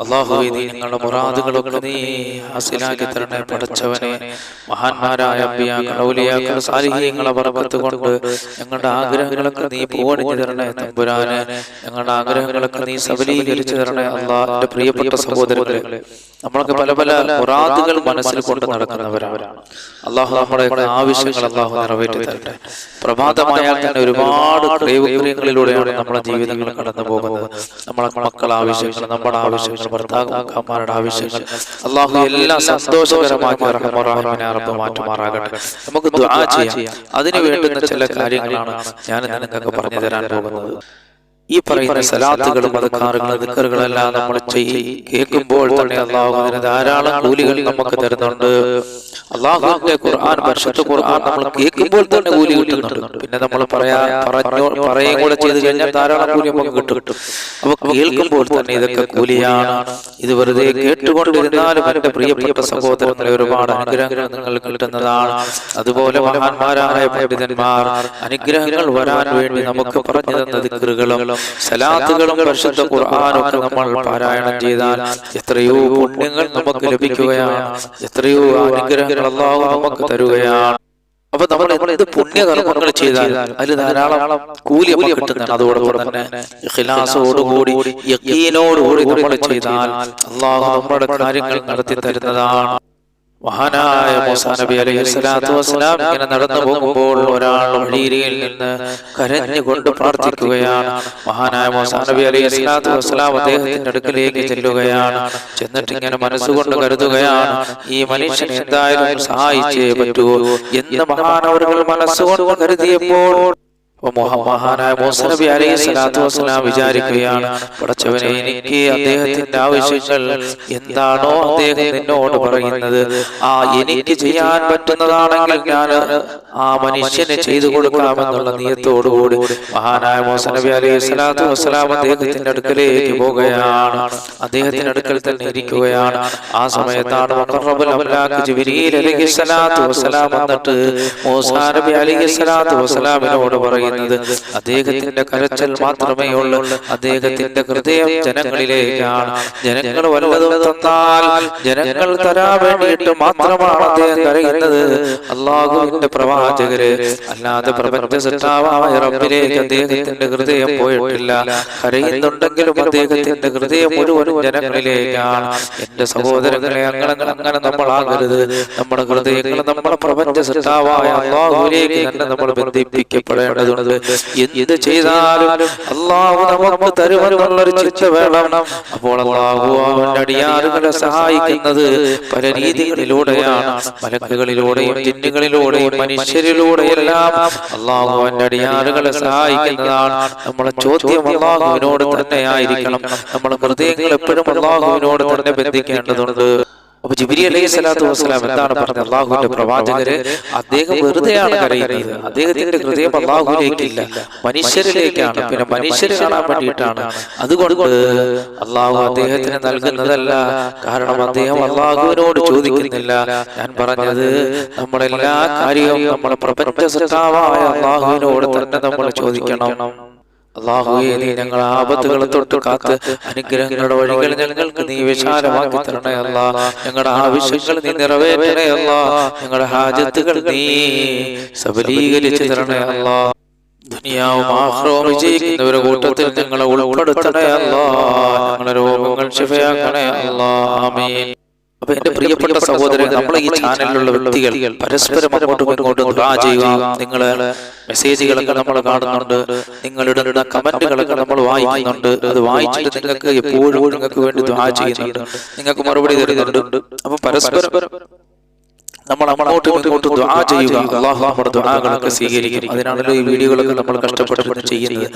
അള്ളാഹുവേ നീ ഞങ്ങളുടെ മുറാദുകളൊക്കെ നീ ഹാസിലാക്കി തരണേ പടച്ചവനെ മഹാന്മാരായ ഔലിയാക്കൾ സാലിഹ്യങ്ങളെ പറക്കത്ത് കൊണ്ട് ഞങ്ങളുടെ ആഗ്രഹങ്ങളൊക്കെ നീ പൂവണിഞ്ഞു തരണേ തമ്പുരാന്. ഞങ്ങളുടെ ആഗ്രഹങ്ങളൊക്കെ നീ സബലീകരിച്ചു തരണേ അള്ളാഹിന്റെ പ്രിയപ്പെട്ട സഹോദരങ്ങളെ നമ്മളൊക്കെ പല പല മുറാദുകൾ മനസ്സിൽ കൊണ്ട് നടക്കുന്നവരാണ്. അള്ളാഹു നമ്മുടെ ആവശ്യങ്ങൾ അള്ളാഹു നിറവേറ്റി തരട്ടെ പ്രഭാതമായാൽ തന്നെ ഒരുപാട് ക്രയവിക്രയങ്ങളിലൂടെയാണ് നമ്മുടെ ജീവിതങ്ങൾ കടന്നു പോകുന്നത് നമ്മളെ മക്കൾ ആവശ്യങ്ങൾ നമ്മുടെ ആവശ്യങ്ങൾ ഭർത്താക്കന്മാരുടെ ആവശ്യങ്ങൾ അള്ളാഹു എല്ലാം സന്തോഷകരമാക്കി മാറ്റുമാറാകട്ടെ നമുക്ക് ദുആ ചെയ്യാം. അതിനു വേണ്ടുന്ന ചില കാര്യങ്ങളാണ് ഞാൻ നിങ്ങൾക്ക് പറഞ്ഞു തരാൻ പോകുന്നത്. ഈ പറയുന്ന സലാത്തുകളും മതക്കാറുകളും നിക്കറുകളെല്ലാം നമ്മൾ ചെയ്യും കേൾക്കുമ്പോൾ തന്നെ അള്ളാഹു അതിന് ധാരാളം കൂലികൾ നമുക്ക് തരുന്നുണ്ട്. അള്ളാഹുവിന്റെ ഖുർആൻ പരിശുദ്ധ ഖുർആൻ നമ്മൾ കേൾക്കുമ്പോൾ തന്നെ കൂലി കിട്ടുന്നുണ്ട്. പിന്നെ നമ്മൾ പറയാ പറഞ്ഞു പറയുകയും കൂടെ ചെയ്ത് കഴിഞ്ഞാൽ ധാരാളം കൂലി നമുക്ക് കിട്ടും. അപ്പൊ കേൾക്കുമ്പോൾ തന്നെ ഇതൊക്കെ കൂലിയാണ്. ഇത് വെറുതെ കേട്ടുകൊണ്ടിരുന്നാലും എന്റെ പ്രിയപ്പെട്ട സഹോദരങ്ങളെ ഒരുപാട് അനുഗ്രഹങ്ങൾ നിങ്ങൾ കിട്ടുന്നതാണ്. അതുപോലെ മഹാന്മാരായ പണ്ഡിതന്മാർ അനുഗ്രഹങ്ങൾ വരാൻ വേണ്ടി നമുക്ക് പറഞ്ഞു തന്ന ദിക്കറുകളും സലാത്തുകളും പരിശുദ്ധ ഖുർആാനൊക്കെ നമ്മൾ പാരായണം ചെയ്താൽ എത്രയോ പുണ്യങ്ങൾ നമുക്ക് ലഭിക്കുകയാണ്. എത്രയോ അനുഗ്രഹങ്ങൾ അള്ളാഹു നമുക്ക് തരുകയാണ്. അപ്പൊ നമ്മൾ എന്ത് പുണ്യകർമ്മങ്ങൾ ചെയ്താൽ അതിൽ ധാരാളം കൂലി നമുക്ക് കിട്ടുന്നുണ്ട് അതോടൊപ്പം തന്നെ ഖിലാസോടുകൂടി യക്കീനോടുകൂടി നമ്മൾ ചെയ്താൽ അള്ളാഹു നമ്മുടെ കാര്യങ്ങൾ നടത്തി തരുന്നതാണ്. മഹാനായ നബി അലൈഹി സ്വലാത്തു വസ്സലാം ഇങ്ങനെ നടന്നു പോകുമ്പോൾ ഒരാൾ വഴിയിൽ നിന്ന് കരഞ്ഞുകൊണ്ട് പ്രാർത്ഥിക്കുകയാണ്. മഹാനായ നബി അലൈഹി സ്വലാത്തു വസ്സലാം അദ്ദേഹത്തിന്റെ അടുക്കലേക്ക് ചെല്ലുകയാണ്. ചെന്നിട്ട് ഇങ്ങനെ മനസ്സുകൊണ്ട് കരുതുകയാണ് ഈ മനുഷ്യൻ എന്തായാലും സഹായിച്ചേ പറ്റൂ? എന്ന് മഹാനവരുകൾ മനസ്സുകൊണ്ട് കരുതിയപ്പോൾ മഹാനായ മൂസ നബി അലൈഹി സ്വലാത്തു വസ്സലാം വിചാരിക്കുകയാണ് പടച്ചവനെ എനിക്ക് അദ്ദേഹത്തിന്റെ ആവശ്യങ്ങൾ എന്താണോ അദ്ദേഹം നിന്നോട് പറയുന്നത്. ആ എനിക്ക് ചെയ്യാൻ പറ്റുന്നതാണെങ്കിൽ ഞാൻ ആ മനുഷ്യന് ചെയ്തു കൊടുക്കാമെന്നുള്ള നിയത്തോടുകൂടി മഹാനായ മൂസ നബി അലൈഹി സ്വലാത്തു വസ്സലാം അദ്ദേഹത്തിന്റെ അടുക്കലേക്ക് പോകുകയാണ്. അദ്ദേഹത്തിന്റെ അടുക്കൽ തന്നെ ഇരിക്കുകയാണ്. ആ സമയത്താണ് വസ്സലാം വന്നിട്ട് മോസാ നബി അലൈഹി സ്വലാത്തു വസ്സലാമിനോട് പറയുന്നത് അദ്ദേഹത്തിന്റെ കരച്ചൽ മാത്രമേ ഉള്ളൂ. അദ്ദേഹത്തിന്റെ ഹൃദയം ജനങ്ങളിലേക്കാണ്. ജനങ്ങൾ വല്ലതും തന്നാൽ ജനങ്ങൾ തരാൻ വേണ്ടിയിട്ട് മാത്രമാണ് അദ്ദേഹം കരയുന്നത്. അള്ളാഹുവിന്റെ പ്രവാചകര് അല്ലാതെ പ്രപഞ്ച സൃഷ്ടാവായ റബ്ബിലേക്ക് അദ്ദേഹത്തിന്റെ ഹൃദയം പോയിട്ടില്ല. കരയുന്നുണ്ടെങ്കിലും അദ്ദേഹത്തിന്റെ ഹൃദയം ഒരു ജനങ്ങളിലേക്കാണ്. എന്റെ സഹോദരങ്ങളെ അങ്ങനെ അങ്ങനെ നമ്മളാകരുത്. നമ്മുടെ ഹൃദയങ്ങൾ നമ്മുടെ പ്രപഞ്ച സൃഷ്ടാവായ അള്ളാഹുവിലേക്ക് തന്നെ നമ്മൾ ബന്ധിപ്പിക്കപ്പെടേണ്ടതുണ്ട്. എന്ത് ചെയ്താലും അള്ളാഹു നമുക്ക് തരുമെന്നുള്ളൊരു ചിന്ത വേണം. അപ്പോൾ അള്ളാഹു അവന്റെ അടിയാറുകളെ സഹായിക്കുന്നത് പല രീതികളിലൂടെയാണ് മലക്കുകളിലൂടെയും ജിന്നുകളിലൂടെയും മനുഷ്യരിലൂടെയെല്ലാം അള്ളാഹു അവന്റെ അടിയാറുകളെ സഹായിക്കുന്നതാണ്. നമ്മളെ ചോദ്യം അള്ളാഹുവിനോട് തന്നെ ആയിരിക്കണം നമ്മുടെ ഹൃദയങ്ങൾ എപ്പോഴും അള്ളാഹുവിനോട് തന്നെ ബന്ധിക്കേണ്ടതുണ്ട്. അപ്പൊ ജിബിരി അലൈഹി സ്വലാത്തു വസ്സലാം എന്താണ് പറഞ്ഞത്? അള്ളാഹുവിന്റെ പ്രവാചകര് അദ്ദേഹം വെറുതെയാണ് കരയുന്നത്. അദ്ദേഹത്തിന്റെ ഹൃദയം അള്ളാഹുവിലേക്കില്ല മനുഷ്യരിലേക്കാണ്. പിന്നെ മനുഷ്യരെ കാണാൻ വേണ്ടിയിട്ടാണ്. അതുകൊണ്ട് അള്ളാഹു അദ്ദേഹത്തിന് നൽകുന്നതല്ല. കാരണം അദ്ദേഹം അള്ളാഹുവിനോട് ചോദിക്കുന്നില്ല. ഞാൻ പറഞ്ഞത് നമ്മളെല്ലാ കാര്യവും നമ്മുടെ പ്രപഞ്ച സൃഷ്ടാവായ അള്ളാഹുവിനോട് തന്നെ നമ്മൾ ചോദിക്കണം. അള്ളാഹുവേ നീ ഞങ്ങൾ ആപത്തുകളെ തൊട്ട് കാത്ത് അനുഗ്രഹങ്ങളുടെ വഴികൾ ഞങ്ങൾക്ക് നീ വിശാലമാക്കി തരണേ അല്ല. ഞങ്ങളുടെ ആവശ്യങ്ങൾ നീ നിറവേറ്റണേ അല്ല. ഞങ്ങളുടെ ഹാജത്തുകൾ നീ സബലീകരിച്ചു തരണേ അല്ല. ദുനിയാവും ആഹ്റവും വിജയിക്കുന്നവരുടെ കൂട്ടത്തിൽ ഞങ്ങളെ ഉൾപ്പെടുത്തണേ അല്ല. ഞങ്ങളുടെ രോഗങ്ങൾ ശിവയാക്കണേ അല്ല. ആമീൻ. അപ്പൊ എന്റെ പ്രിയപ്പെട്ട സഹോദരൻ നമ്മളെ ഈ ചാനലിലുള്ള വ്യക്തികൾ പരസ്പരം അങ്ങോട്ടും ഇങ്ങോട്ടും ദുആ ചെയ്യുക. നിങ്ങൾ മെസ്സേജുകളൊക്കെ നമ്മൾ കാണുന്നുണ്ട്. നിങ്ങളുടെ കമന്റുകളൊക്കെ നമ്മൾ വായിക്കുന്നുണ്ട്. അത് വായിച്ചിട്ട് നിങ്ങൾക്ക് എപ്പോഴും നിങ്ങൾക്ക് വേണ്ടി ദുആ ചെയ്യുന്നുണ്ട്. നിങ്ങൾക്ക് മറുപടി തരുന്നുണ്ട്. അപ്പൊ പരസ്പരം നമ്മൾ അങ്ങോട്ടും ഇങ്ങോട്ടും ദുആ ചെയ്യുക. അള്ളാഹു നമ്മുടെ ദുആകളൊക്കെ സ്വീകരിക്കും. അതിനാണല്ലോ ഈ വീഡിയോകളൊക്കെ നമ്മൾ കഷ്ടപ്പെട്ട് ചെയ്യുന്നത്.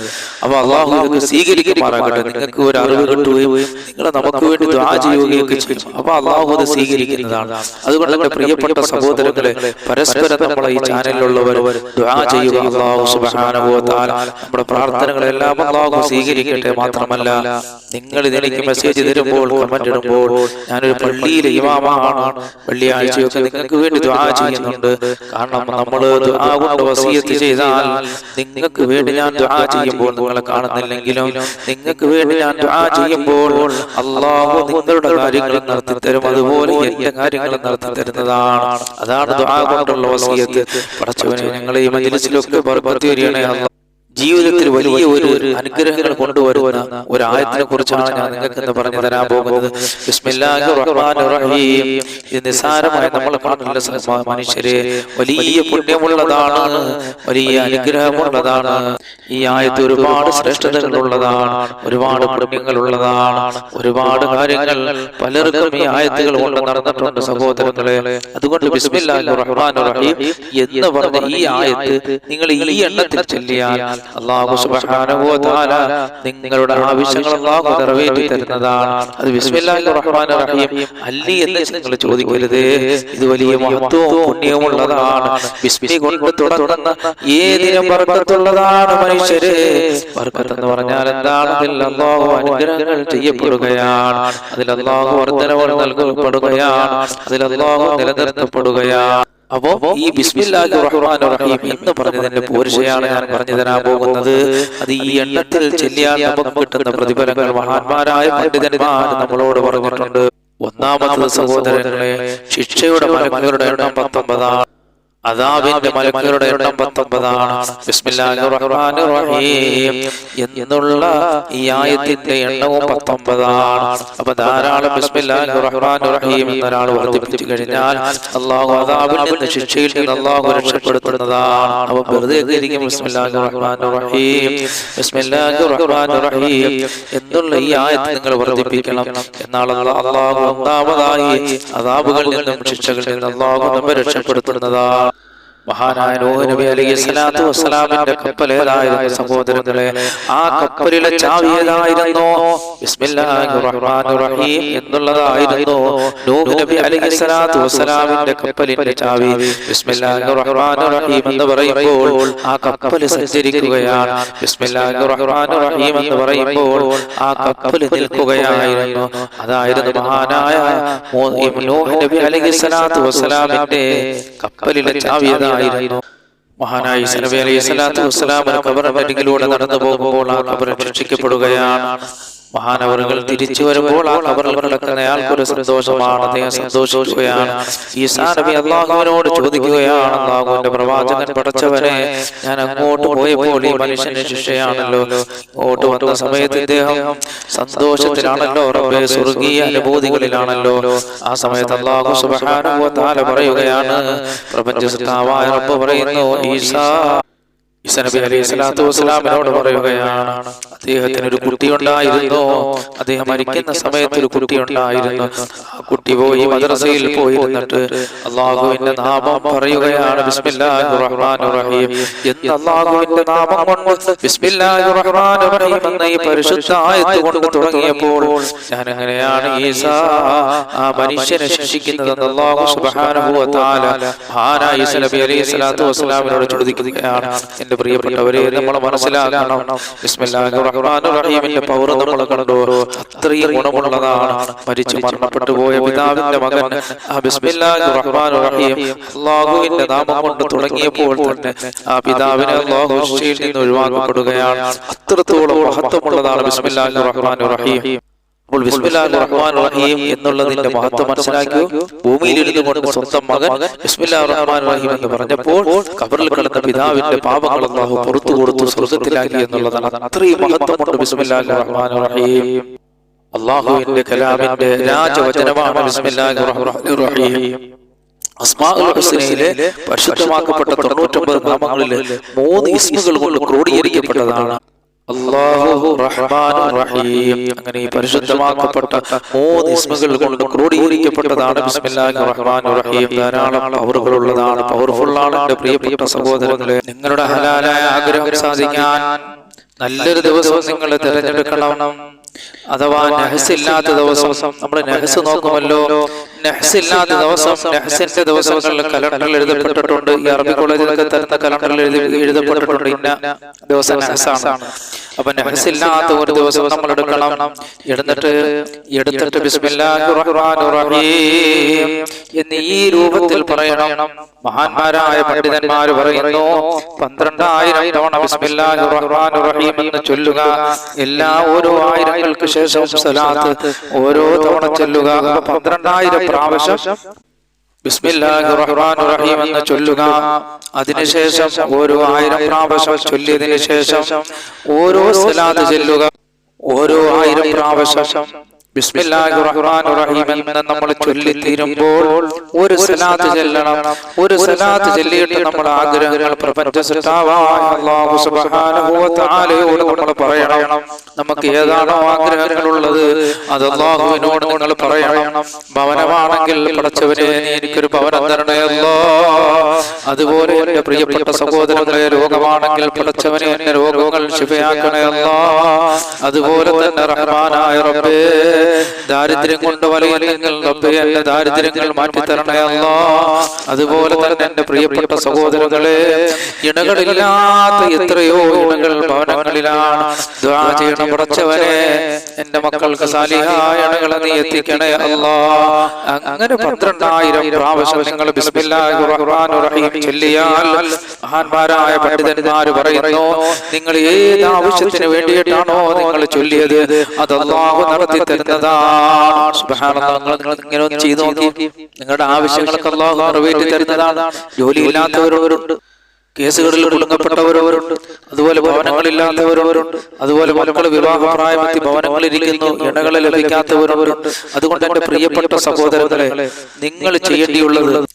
അപ്പൊ അള്ളാഹു ഇതൊക്കെ സ്വീകരിക്കുമാറാകട്ടെ നിങ്ങൾക്ക് ഒരു അറിവ് കിട്ടുകയും നിങ്ങൾ നമുക്ക് വേണ്ടി ദുആ ചെയ്യുകയൊക്കെ ചെയ്യും. അപ്പൊ അള്ളാഹു അത് സ്വീകരിക്കുന്നതാണ്. അതുകൊണ്ട് പ്രിയപ്പെട്ട സഹോദരങ്ങളെ പരസ്പരം നമ്മളെ ഈ ചാനലിലുള്ളവർ ദുആ ചെയ്യുക. അള്ളാഹു സുബ്ഹാനഹു വ തആല നമ്മുടെ പ്രാർത്ഥനകളെല്ലാം അള്ളാഹു സ്വീകരിക്കട്ടെ മാത്രമല്ല. നിങ്ങൾ ഇതിലേക്ക് മെസ്സേജ് തരുമ്പോൾ കമന്റ് ഇടുമ്പോൾ ഞാനൊരു പള്ളിയിലെ ഇമാമാണ് വെള്ളിയാഴ്ചയൊക്കെ നിങ്ങൾക്ക് വേണ്ടി ദുആ ചെയ്യുന്നുണ്ട്. കാരണം നമ്മൾ ദുആ കൊണ്ട് വസിയത്ത് ചെയ്താൽ നിങ്ങൾക്ക് വേണ്ടി ഞാൻ ദുആ ചെയ്യുമ്പോൾ നിങ്ങളെ കാണുന്നില്ലെങ്കിലും നിങ്ങൾക്ക് വേണ്ടി ഞാൻ ദുആ ചെയ്യുമ്പോൾ അള്ളാഹു നിങ്ങളുടെ കാര്യങ്ങൾ നടത്തി തരും. അതുപോലെ എന്റെ കാര്യങ്ങൾ നടത്തി തരുന്നതാണ്. അതാണ് ദുആ കൊണ്ടുള്ള വസീയത്ത്. പടച്ചവനെ ഞങ്ങളെ ഈ മജിലിസിലൊക്കെ വരികയാണേ അല്ലാഹ് ജീവിതത്തിൽ വലിയ ഒരു അനുഗ്രഹങ്ങൾ കൊണ്ടുവരുന്ന ഒരു ആയത്തിനെ കുറിച്ചാണ് ഞാൻ നിങ്ങൾക്ക് എന്ന് പറഞ്ഞു തരാൻ പോകുന്നത്. നമ്മൾ കാണുന്ന സ- മനുഷ്യരെ. വലിയ പുണ്യമുള്ളതാണ്. വലിയ അനുഗ്രഹമുള്ളതാണ്. ഈ ആയത്ത് ഒരുപാട് ശ്രേഷ്ഠതകളുള്ളതാണ്. ഒരുപാട് പുണ്യങ്ങളുള്ളതാണ്. ഒരുപാട് കാര്യങ്ങൾ പലർക്കും ഈ ആയത്തുകൾ കൊണ്ട് നടന്നിട്ടുണ്ട് സഹോദരങ്ങളെ. അതുകൊണ്ട് ബിസ്മില്ലാഹിർ റഹ്മാനിർ റഹീം എന്ന് പറഞ്ഞ ഈ ആയത്ത് നിങ്ങൾ ഈ എണ്ണത്തിൽ ചൊല്ലിയാൽ അള്ളാഹു തആല നിങ്ങളുടെ ആവശ്യങ്ങൾ അള്ളാഹു നിറവേറ്റി തരുന്നതാണ് അത് റഹ്മാനിർ റഹീം. അല്ലി എന്ന് നിങ്ങൾ ചോദിക്കരുത്. ഇത് വലിയ മഹത്വവും പുണ്യവുമുള്ളതാണ്. ബിസ്മി കൊണ്ട് തുടങ്ങുന്ന ഏതിനും ബർക്കത്തുള്ളതാണ് മനുഷ്യരെ? ബർക്കത്ത് എന്ന് പറഞ്ഞാൽ എന്താണ്? അതിൽ അള്ളാഹു അനുഗ്രഹങ്ങൾ ചെയ്യപ്പെടുകയാണ്. അതിൽ അള്ളാഹു വർദ്ധനവുകൾ നൽകപ്പെടുകയാണ്. അതിൽ അള്ളാഹു നിലനിർത്തപ്പെടുകയാണ്. അപ്പോ ഈ ബിസ്മില്ലാഹിർ റഹ്മാനിർ റഹീം എന്ന് പറഞ്ഞതിന്റെ പോരുഷയാണ് ഞാൻ പറഞ്ഞു തരാൻ പോകുന്നത്. അത് ഈ എണ്ണത്തിൽ ചെല്ലിയാൽ നമുക്ക് കിട്ടുന്ന പ്രതിഫലങ്ങൾ മഹാന്മാരായ പണ്ഡിതന്മാർ നമ്മളോട് പറഞ്ഞിട്ടുണ്ട്. ഒന്നാമത് സഹോദരങ്ങളെ ശിക്ഷയുടെ മലക്കുകളുടെ എണ്ണം പത്തൊമ്പതാണ്. അതാബിന്റെ മലക്കുകളുടെ എണ്ണം പത്തൊമ്പതാണ്. എന്നുള്ള ഈ ആയത്തിന്റെ എണ്ണവും പത്തൊമ്പതാണ്. അപ്പൊ ധാരാളം റഹീം എന്നൊരാൾ വർദ്ധിപ്പിച്ചു കഴിഞ്ഞാൽ അള്ളാഹു നിന്ന് ശിക്ഷയിൽ നിന്ന് അള്ളാഹു രക്ഷപ്പെടുത്തുന്നതാണ്. അപ്പൊ വെറുതെ ഇരിക്കും എന്നുള്ള ഈ ആയത്ത് നിങ്ങൾ വർദ്ധിപ്പിക്കണം. എന്നാൽ അള്ളാഹു ഒന്നാമതായി അതാബുകളിൽ നിന്നും ശിക്ഷകളിൽ നിന്ന് അള്ളാഹു നമ്മെ രക്ഷപ്പെടുത്തുന്നതാണ്. മഹാനായ നബി അലൈഹി സ്വലാത്തു വസ്സലാമിന്റെ കപ്പൽ ഏതായിരുന്നു സഹോദരങ്ങളെ. ആ കപ്പലിലെ ചാവി ഏതായിരുന്നു? റഹീം എന്നുള്ളതായിരുന്നു നൂഹ് നബി അലൈഹി സ്വലാത്തു വസ്സലാമിന്റെ കപ്പലിന്റെ ചാവി. റഹീം എന്ന് പറയുമ്പോൾ ആ കപ്പൽ സഞ്ചരിക്കുകയാണ്. റഹീം എന്ന് പറയുമ്പോൾ ആ കപ്പൽ നിൽക്കുകയായിരുന്നു. അതായിരുന്നു മഹാനായ നൂഹ് നബി അലൈഹി സ്വലാത്തു വസ്സലാമിന്റെ കപ്പലിലെ ചാവി ഏതായിരുന്നു മഹാനായി സലബി അലൈഹി സ്വലാത്തു വസ്സലാം കബറിന്റെ അരികിലൂടെ നടന്നു പോകുമ്പോൾ ആ കബർ രക്ഷിക്കപ്പെടുകയാണ്. മഹാനവറുകൾ തിരിച്ചു വരുമ്പോൾ ആ കബറിൽ കിടക്കുന്ന അയാൾക്കൊരു സന്തോഷമാണ്. അദ്ദേഹം സന്തോഷിക്കുകയാണ്. ഈസാ നബി അള്ളാഹുവിനോട് ചോദിക്കുകയാണ് അള്ളാഹുവിന്റെ പ്രവാചകൻ പഠിച്ചവരെ ഞാൻ അങ്ങോട്ട് പോയപ്പോൾ ഈ മനുഷ്യന്റെ ശിക്ഷയാണല്ലോ അങ്ങോട്ട് വന്ന സമയത്ത് ഇദ്ദേഹം സന്തോഷത്തിലാണല്ലോ. റബ്ബെ സ്വർഗീയ അനുഭൂതികളിലാണല്ലോ. ആ സമയത്ത് അള്ളാഹു തആല പറയുകയാണ് പ്രപഞ്ച റബ്ബ് പറയുന്നു ഈസാ ഈസാ നബി അലൈഹി സ്വലാത്തു വസ്സലാമിനോട് പറയുകയാണ് അദ്ദേഹത്തിന് ഒരു കുട്ടി ഉണ്ടായിരുന്നു. അദ്ദേഹം മരിക്കുന്ന സമയത്ത് ഒരു കുട്ടി ഉണ്ടായിരുന്നു. ആ കുട്ടി പോയി മദ്രസയിൽ പോയിരുന്നിട്ട് അള്ളാഹുവിന്റെ നാമം പറയുകയാണ് എന്ന് അള്ളാഹുവിന്റെ നാമം കൊണ്ട് എന്ന ഈ പരിശുദ്ധ ആയത്ത് കൊണ്ട് തുടങ്ങിയപ്പോൾ ഞാൻ എങ്ങനെയാണ് ഈസാ ആ മനുഷ്യനെ ശിക്ഷിക്കുന്നതെന്ന് അള്ളാഹു മഹാനായ ഈസാ നബി അലൈഹി സ്വലാത്തു വസ്സലാമിനോട് ചോദിക്കുകയാണ് എന്റെ പ്രിയപ്പെട്ടവരെ നമ്മൾ മനസ്സിലാക്കണം. റഹീമിന്റെ പവർ നമ്മൾ കണ്ടു അത്രയും ഗുണമുള്ളതാണ്. മരിച്ചു മരണപ്പെട്ടു പോയ പിതാവിന്റെ മകൻ. അള്ളാഹുവിന്റെ നാമം കൊണ്ട് തുടങ്ങിയപ്പോൾ തന്നെ ആ പിതാവിനെ അള്ളാഹു നിന്ന് ഒഴിവാക്കപ്പെടുകയാണ്. അത്രത്തോളം മഹത്വമുള്ളതാണ് ബിസ്മില്ലാഹിർ റഹ്മാനിർ റഹീം. അപ്പോൾ റഹ്മാനിർ റഹീം എന്നുള്ളതിന്റെ മഹത്വം മനസ്സിലാക്കിയോ? ഭൂമിയിലിരുന്നു കൊണ്ട് സ്വന്തം മകൻ ബിസ്മില്ലാഹിർ റഹ്മാനിർ റഹീം എന്ന് പറഞ്ഞപ്പോൾ കബറിൽ കിടന്ന പിതാവിന്റെ പാപങ്ങൾ അള്ളാഹു പുറത്തു കൊടുത്തു സ്വർഗത്തിലാക്കി എന്നുള്ളതാണ് അത്രയും മഹത്വമുണ്ട് ബിസ്മില്ലാഹിർ റഹ്മാനിർ റഹീം. അള്ളാഹുവിന്റെ കലാമിന്റെ രാജവചനമാണ് ബിസ്മില്ലാഹിർ റഹ്മാനിർ റഹീം. അസ്മാഉൽ ഹുസ്നയിലെ പരിശുദ്ധമാക്കപ്പെട്ട തൊണ്ണൂറ്റൊമ്പത് നാമങ്ങളിൽ മൂന്ന് ഇസ്മുകൾ കൊണ്ട് ക്രോഡീകരിക്കപ്പെട്ടതാണ്. അല്ലാഹു റഹ്മാൻ റഹീം. അങ്ങനെ ഈ പരിശുദ്ധമാക്കപ്പെട്ട മൂന്ന് ഇസ്മകൾ കൊണ്ട് ക്രോഡീകരിക്കപ്പെട്ടതാണ് ബിസ്മില്ലാഹി റഹ്മാനിർ റഹീം. ധാരാളം പവർഫുൾ ആണ് എന്റെ പ്രിയപ്പെട്ട സഹോദരങ്ങളെ. നിങ്ങളുടെ ഹലാലായ ആഗ്രഹം സാധിക്കാൻ നല്ലൊരു ദിവസം നിങ്ങൾ തിരഞ്ഞെടുക്കണം. അഥവാ നഹസില്ലാത്ത ദിവസം നമ്മൾ നഹസ് നോക്കുമല്ലോ. നെഹസ് ദിവസം നെഹസിന്റെ ദിവസങ്ങളിൽ കലണ്ടറിൽ എഴുതപ്പെട്ടിട്ടുണ്ട്. ഈ അറബി കോളേജിലൊക്കെ തരുന്ന കലണ്ടറിൽ എഴുതപ്പെട്ടിട്ടുണ്ട്. ഇന്ന ദിവസം നെഹസാണ്. അപ്പൊ നഹസില്ലാത്ത ഒരു ദിവസം നമ്മൾ എടുക്കണം. എടുത്തിട്ട് എടുത്തിട്ട് ബിസ്മില്ലാഹിർ റഹ്മാനിർ റഹീം എന്ന് ഈ രൂപത്തിൽ പറയണം. മഹാന്മാരായ പണ്ഡിതന്മാർ പറയുന്നു പന്ത്രണ്ടായിരം തവണ ബിസ്മില്ലാഹിർ റഹീം എന്ന് ചൊല്ലുക. എല്ലാ ഓരോ ആയിരങ്ങൾക്ക് ശേഷം സലാത്ത് ഓരോ തവണ ചൊല്ലുക. പന്ത്രണ്ടായിരം പ്രാവശ്യം റഹീം എന്ന് ചൊല്ലുക അതിനുശേഷം ഓരോ ആയിരം പ്രാവശ്യം ചൊല്ലിയതിനു ശേഷം ഓരോ സലാത്ത് ചൊല്ലുക ഓരോ ആയിരം പ്രാവശ്യം എന്ന് നമ്മൾ ചൊല്ലി ഒരു സലാത്ത് ഒരു സലാത്ത് നമ്മൾ നമ്മൾ പറയണം. നമുക്ക് ഏതാണോ ആഗ്രഹങ്ങൾ ഉള്ളത് അത് അല്ലാഹുവിനോട് നിങ്ങൾ പറയണം. ഭവനമാണെങ്കിൽ പടച്ചവനെ എനിക്കൊരു ഭവനം തരണേ അല്ലാ. അതുപോലെ എന്റെ പ്രിയപ്പെട്ട സഹോദരങ്ങളെ രോഗമാണെങ്കിൽ പടച്ചവനെ എന്റെ രോഗങ്ങൾ ശിവയാക്കണയല്ലോ അതുപോലെ തന്നെ റഹ്മാനായ റബ്ബേ ദാരിദ്ര്യം കൊണ്ട് റബ്ബേ എന്റെ ദാരിദ്ര്യങ്ങൾ മാറ്റിത്തരണയല്ല അതുപോലെ തന്നെ എന്റെ പ്രിയപ്പെട്ട സഹോദരങ്ങളെ ഇണകളില്ലാത്ത എത്രയോ ഇണകൾ ഭവനങ്ങളിലാണ് ചെയ്യണം പടച്ചവനെ എന്റെ മക്കൾക്ക് സാലിഹായ ഇണകളെ നീ എത്തിക്കണേ അല്ല. അങ്ങനെ പന്ത്രണ്ടായിരം പ്രാവശ്യം നിങ്ങൾ ചൊല്ലിയാൽ മഹാന്മാരായ പണ്ഡിതന്മാർ പറയുന്നു നിങ്ങൾ ഏത് ആവശ്യത്തിന് വേണ്ടിയിട്ടാണോ നിങ്ങൾ ചൊല്ലിയത്? അത് അള്ളാഹു നടത്തി ചെയ്തു നോക്കി. നിങ്ങളുടെ ആവശ്യങ്ങളൊക്കെ നിറവേറ്റി തരുന്നതാണ്. ജോലിയില്ലാത്തവരവരുണ്ട്. കേസുകളിൽ കുടുങ്ങപ്പെട്ടവരവരുണ്ട്. അതുപോലെ ഭവനങ്ങളില്ലാത്തവരവരുണ്ട്. അതുപോലെ മക്കൾ വിവാഹപ്രായമെത്തി ഭവനങ്ങളിരിക്കുന്നു ഇണകളെ ലഭിക്കാത്തവരവരുണ്ട്. അതുകൊണ്ട് എന്റെ പ്രിയപ്പെട്ട സഹോദരങ്ങളെ നിങ്ങൾ ചെയ്യേണ്ടിയുള്ളത്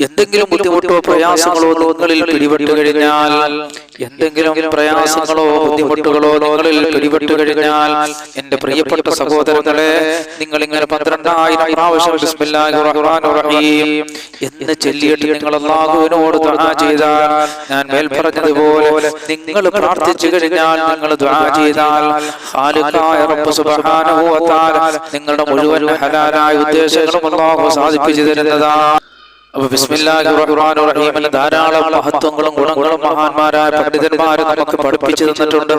എന്തെങ്കിലും ബുദ്ധിമുട്ടോ പ്രയാസങ്ങളോ നിങ്ങളിൽ പിടിപെട്ടു കഴിഞ്ഞാൽ എന്തെങ്കിലും പ്രയാസങ്ങളോ ബുദ്ധിമുട്ടുകളോ നിങ്ങളിൽ പിടിപെട്ടു കഴിഞ്ഞാൽ എന്റെ പ്രിയപ്പെട്ട സഹോദരങ്ങളെ നിങ്ങൾ ഇങ്ങനെ പന്ത്രണ്ടായിരം പ്രാവശ്യം എന്ന് ചൊല്ലിയിട്ട് നിങ്ങൾ അള്ളാഹുവിനോട് ദുആ ചെയ്താൽ ഞാൻ മേൽ പറഞ്ഞതുപോലെ നിങ്ങൾ പ്രാർത്ഥിച്ചു കഴിഞ്ഞാൽ നിങ്ങൾ ദുആ ചെയ്താൽ നിങ്ങളുടെ മുഴുവൻ ഹലാലായ ഉദ്ദേശങ്ങളും അള്ളാഹു സാധിപ്പിച്ചു തരുന്നതാണ് ധാരാളം മഹത്വങ്ങളും ഗുണങ്ങളും മഹാന്മാരായ പണ്ഡിതന്മാരെ നമുക്ക് പഠിപ്പിച്ചു തന്നിട്ടുണ്ട്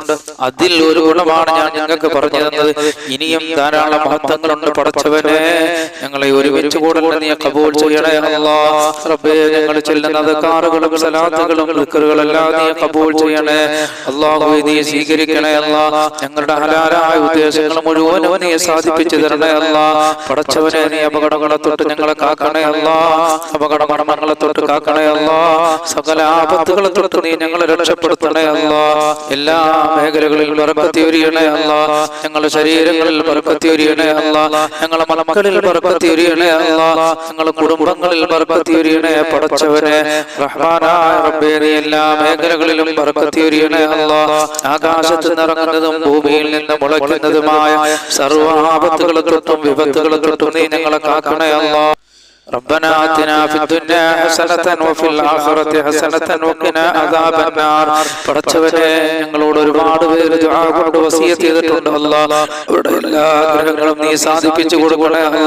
അതിൽ ഒരു ഗുണമാണ് ഞാൻ ഞങ്ങൾക്ക് പറഞ്ഞു തന്നത് ഇനിയും ധാരാളം മഹത്വങ്ങളുണ്ട് പഠിച്ചവനെ. ഞങ്ങളെ ഒരുമിച്ച് കൂടൽ നീ കബൂൽ ചെയ്യണേ റബ്ബേ ഞങ്ങൾ ചെല്ലുന്നത് കാറുകളും സലാത്തുകളും ദിക്റുകളെല്ലാം നീ കബൂൽ ചെയ്യണേ. നീ സ്വീകരിക്കണേ അല്ലാ. ഞങ്ങളുടെ ഹലാലായ ഉദ്ദേശങ്ങൾ മുഴുവനും നീ സാധിപ്പിച്ചു തരണേ അല്ലാ. നീ അപകടങ്ങളെ തൊട്ട് ഞങ്ങളെ കാക്കണേ അല്ലാ. അപകട മരണങ്ങളെ തൊട്ട് കാക്കണേ അല്ല. സകല ആപത്തുകളെ തൊട്ട് നീ ഞങ്ങളെ രക്ഷപ്പെടുത്തണേ അല്ല. എല്ലാ മേഖലകളിൽ പറക്കത്തി ഉരിയണേ അല്ല. ഞങ്ങളുടെ ശരീരങ്ങളിൽ പറക്കത്തി ഉരിയണേ അല്ല. ഞങ്ങളെ മലമക്കളിൽ പറക്കത്തി ഉരിയണേ അല്ല. ഞങ്ങളുടെ കുടുംബങ്ങളിൽ പറക്കത്തി ഉരിയണേ പടച്ചവനെ. റഹ്മാനായ റബ്ബേ എല്ലാ മേഖലകളിലും പറക്കത്തി ഉരിയണേ അല്ല. ആകാശത്ത് നിറങ്ങുന്നതും ഭൂമിയിൽ നിന്ന് മുളയ്ക്കുന്നതുമായ സർവ ആപത്തുകളെ തൊട്ടും വിപത്തുകളെ തൊട്ടും നീ ഞങ്ങളെ കാക്കണേ അല്ല. ربنا آتنا في الدنيا حسنة وفي الآخرة حسنة وقنا عذاب النار പടച്ചവനെ ഞങ്ങളോട് ഒരുപാട് പേര് ദുആ കൊണ്ട് വസിയത്ത് ചെയ്തിട്ടുണ്ട് അല്ലാ അവരുടെ എല്ലാ ആഗ്രഹങ്ങളും നീ സാധിപ്പിച്ചു കൊടുക്കണേ അല്ലാ